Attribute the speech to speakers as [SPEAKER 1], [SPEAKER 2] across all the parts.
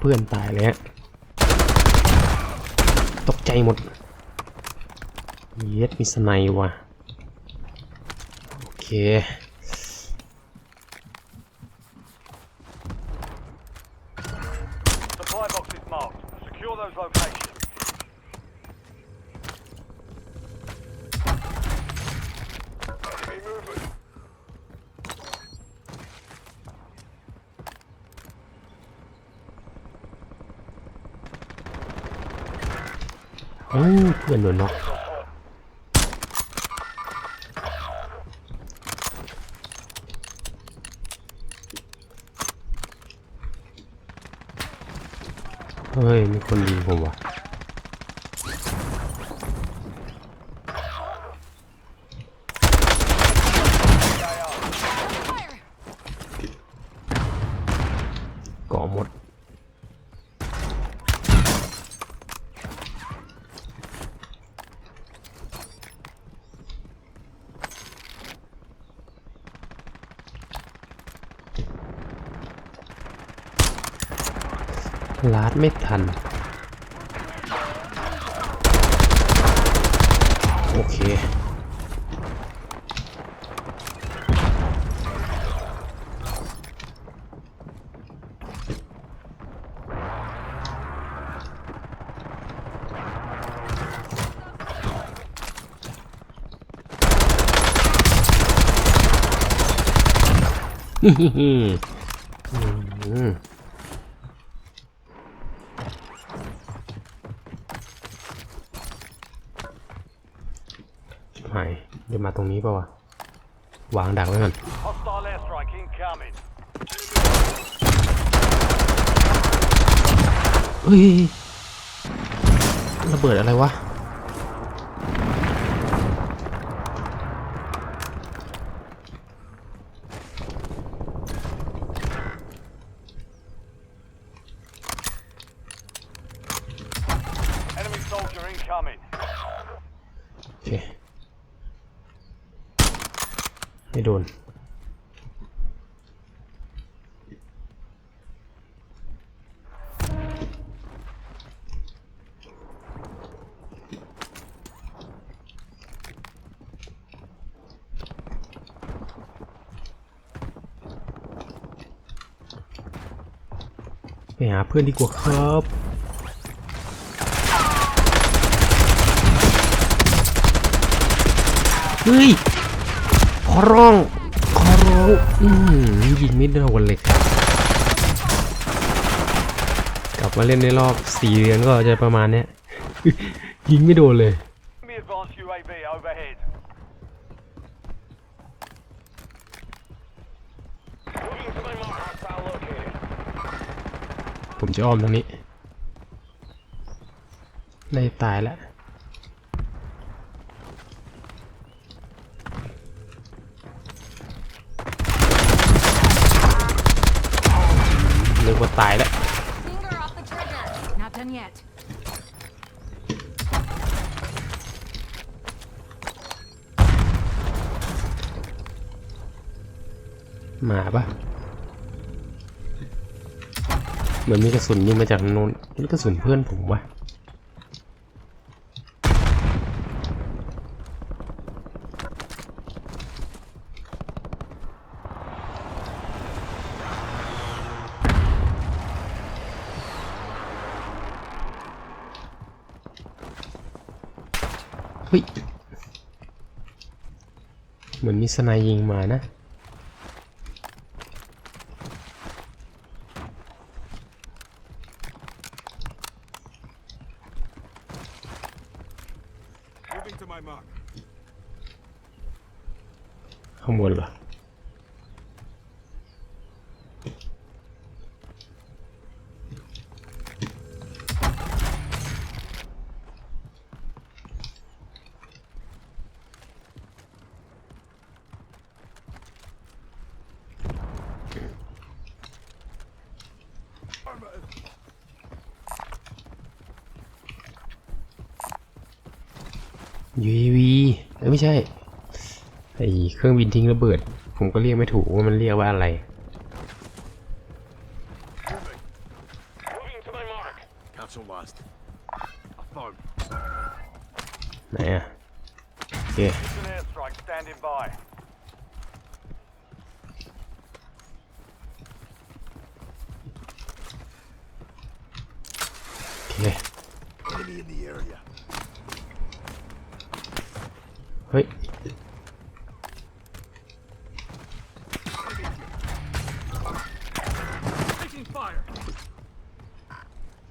[SPEAKER 1] เพื่อนตายเลยฮะ ตกใจหมด เย็ดมีสไนว่ะ โอเค
[SPEAKER 2] Supply box is marked. Secure those locations. Enemy movement.
[SPEAKER 1] เพื่อนโดนน็อกเฮ้ย มีคนยิงผมว่ะ ลาดไม่ทัน โอเค อืมอืม ชิบหายเดี๋ยวมาต รงนี้เปล่าวะวางดักไว้ก่อน
[SPEAKER 2] Hostile airstrike incoming.
[SPEAKER 1] เฮ้ยระเบิดอะไรวะ
[SPEAKER 2] Enemy soldier incoming.
[SPEAKER 1] โอเค ไม่โดน ไปหาเพื่อนดีกว่าครับเฮ้ย ขอร้องขอร้องอืมยิงไม่โดนเลยครับ กลับมาเล่นในรอบสี่เดือนก็จะประมาณเนี้ย ยิงไม่โดนเลย
[SPEAKER 2] Enemy advanced UAV overhead. Moving to my mark. Hostile located.
[SPEAKER 1] ผมจะอ้อมทางนี้ ได้ตายแล้ว นึกว่าตายแล้ว
[SPEAKER 3] Finger off the trigger. Not done yet.
[SPEAKER 1] มาปะเหมือนมีกระสุนยิงมาจากโน้นนี่กระสุนเพื่อนผมวะเฮ้ย เหมือนมี สไนายยิงมานะ
[SPEAKER 4] Moving to my mark.
[SPEAKER 1] ข้างบนเหรอ UAV เอ้ยไม่ใช่ไอเครื่องบินทิ้งระเบิด ผมก็เรียกไม่ถูกว่ามันเรียกว่าอะไร
[SPEAKER 2] Moving.
[SPEAKER 4] Cancel last. A phone.
[SPEAKER 1] ไหนอะโอเค
[SPEAKER 2] It's an airstrike standing by.
[SPEAKER 1] โอเค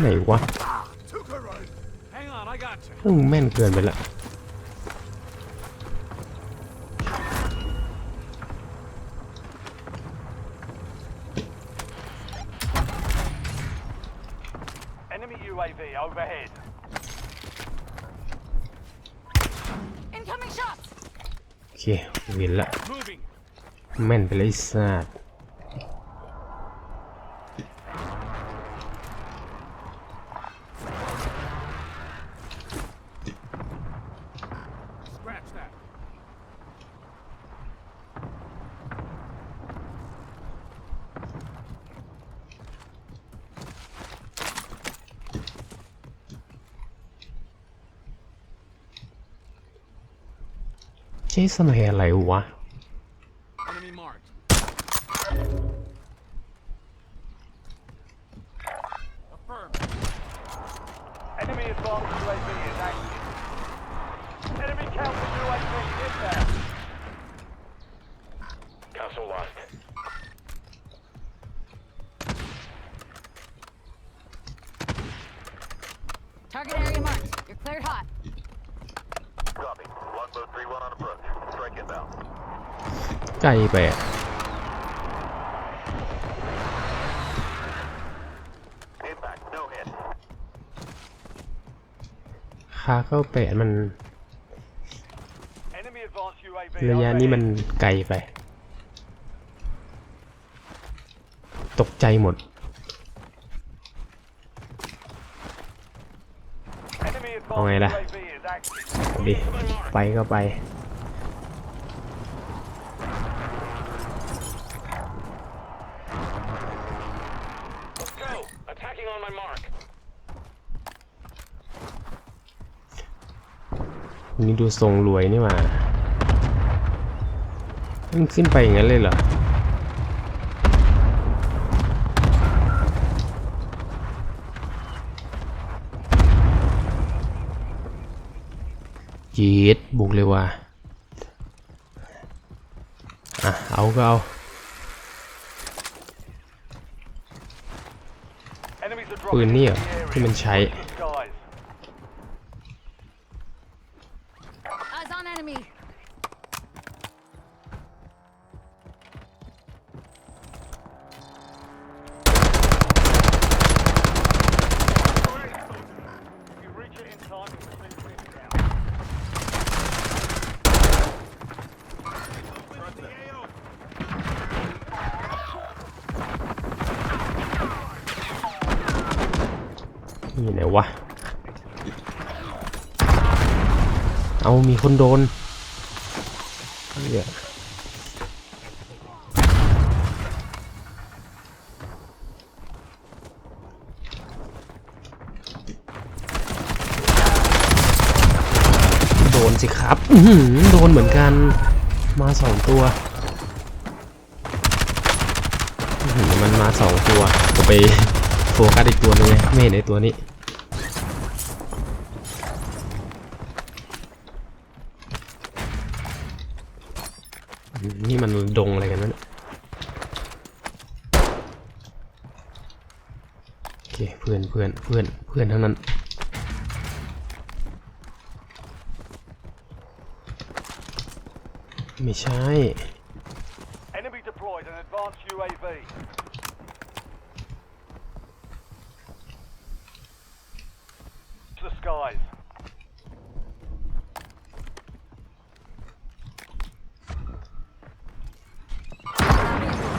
[SPEAKER 1] ไหนวะ
[SPEAKER 4] Took her out. Hang on, I got you.
[SPEAKER 1] มึงแม่นเกินไปละ
[SPEAKER 2] Enemy UAV overhead.
[SPEAKER 3] Incoming shots!
[SPEAKER 1] โอเคเห็นละ
[SPEAKER 4] Moving.
[SPEAKER 1] แม่นไปเลยไอ้สัตว์
[SPEAKER 4] Scratch that.
[SPEAKER 1] ใช้สมัยอะไรวะ
[SPEAKER 4] Enemy marked. Affirm.
[SPEAKER 2] Enemy advanced UAV is active. Enemy counter UAV inbound. Cancel last.
[SPEAKER 3] Target area marked. You're cleared hot.
[SPEAKER 2] Copy. Longboat 3-1 on approach. Strike inbound.
[SPEAKER 1] ไกลไปอะ
[SPEAKER 2] Impact. No hit.
[SPEAKER 1] คาเข้าแปดมัน
[SPEAKER 2] Enemy advanced UAV
[SPEAKER 1] ระยะนี้มัน
[SPEAKER 2] overhead.
[SPEAKER 1] ไกลไป ตกใจหมด
[SPEAKER 2] Enemy
[SPEAKER 1] เอาไง
[SPEAKER 2] advanced
[SPEAKER 1] ล่ะ
[SPEAKER 2] UAV is active.
[SPEAKER 1] ดิไปก็ไป
[SPEAKER 2] Let's go. Attacking on my mark.
[SPEAKER 1] นี่ดูทรงรวยนี่หว่ามันขึ้นไปอย่างนั้นเลยเหรอ จีดบุกเลยว่ะอะ เอาก็เอาปืนนี่เหรอที่มันใช้
[SPEAKER 2] Skies.
[SPEAKER 3] Eyes on enemy.
[SPEAKER 2] If you reach it in time, you can finish it down.
[SPEAKER 4] We're at the AO.
[SPEAKER 1] นี่ไหนวะ เอามีคนโดนเหี้ยโดนสิครับโดนเหมือนกัน มาสองตัวมันมาสองตัวผมไปโฟกัสอีกตัวนึงไงไม่เห็นไอตัวนี้ นี่มันดงอะไรกันนั่นโอเคเพื่อนเพื่อนเพื่อนเพื่อนทั้งนั้นไม่ใช่
[SPEAKER 2] Enemy deployed an advanced UAV.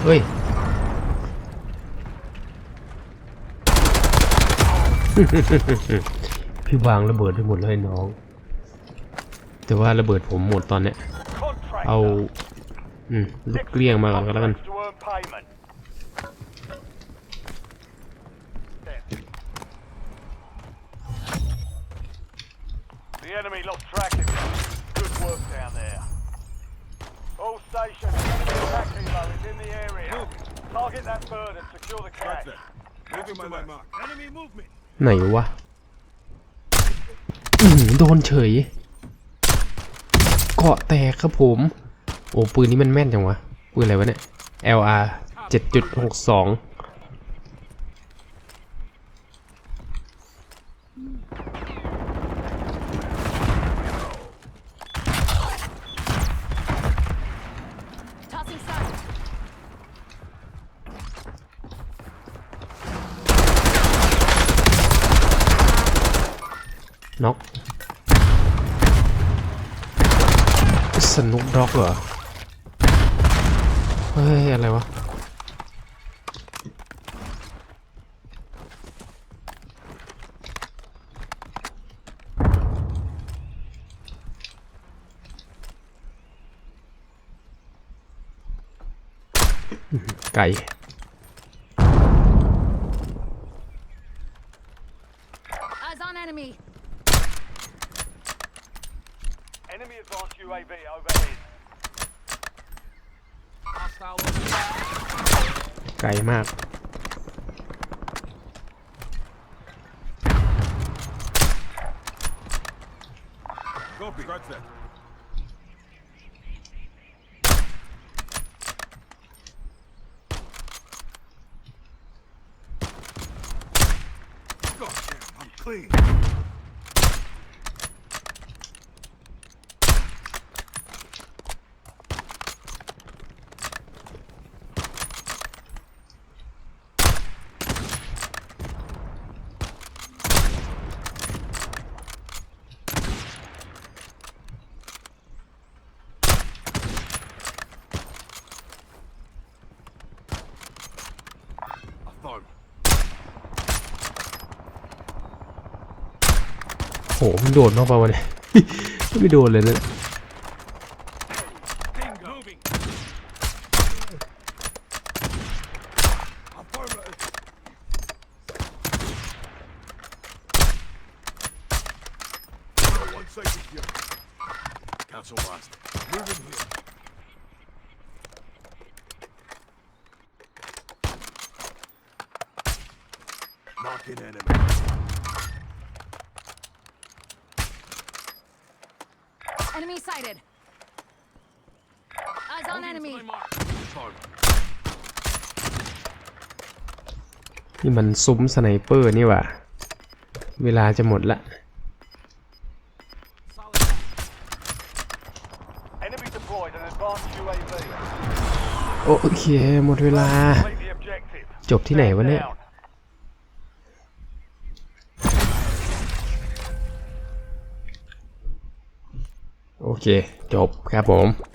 [SPEAKER 1] เฮ้ยพี่วางระเบิดไปหมดเลยน้อง แต่ว่าระเบิดผมหมดตอนเนี้ย
[SPEAKER 2] Contractor.
[SPEAKER 1] เอา อืมลูกเกลี้ยงมาก่อนก็แล้วกัน
[SPEAKER 2] To earn payment. The enemy lost track of you. Good work down there. All stations, enemy attack helo is in the area. Target that bird and secure the cash.
[SPEAKER 4] Moving to my mark. Enemy movement.
[SPEAKER 1] ไหนวะอื้อหือโดนเฉย เกาะแตกครับผม โอ้ปืนนี้มันแม่นจังวะ ปืนอะไรวะเนี่ย LR 7.62 น็อกสนุกด็อกเหรอ เฮ้ย อะไรวะ ไก่
[SPEAKER 3] Eyes on enemy.
[SPEAKER 2] Enemy advanced UAV overhead.
[SPEAKER 4] Hostile.
[SPEAKER 1] ไก่มาก
[SPEAKER 4] Copy. Scratch that.
[SPEAKER 1] มันโดดเข้าไปวะเนี่ยไม่โดนเลยนะ
[SPEAKER 4] enemy.
[SPEAKER 3] Enemy sighted. Eyes on
[SPEAKER 4] Moving to
[SPEAKER 3] enemy.
[SPEAKER 4] my mark. Affirm.
[SPEAKER 1] นี่มันซุ้มสไนเปอร์นี่หว่า เวลาจะหมดละ
[SPEAKER 4] Solid.
[SPEAKER 2] Enemy deployed an advanced UAV.
[SPEAKER 1] โอเค หมดเวลา
[SPEAKER 2] Complete the objective.
[SPEAKER 1] จบที่ไหนวะเนี่ย
[SPEAKER 2] Down.
[SPEAKER 1] เค จบครับผม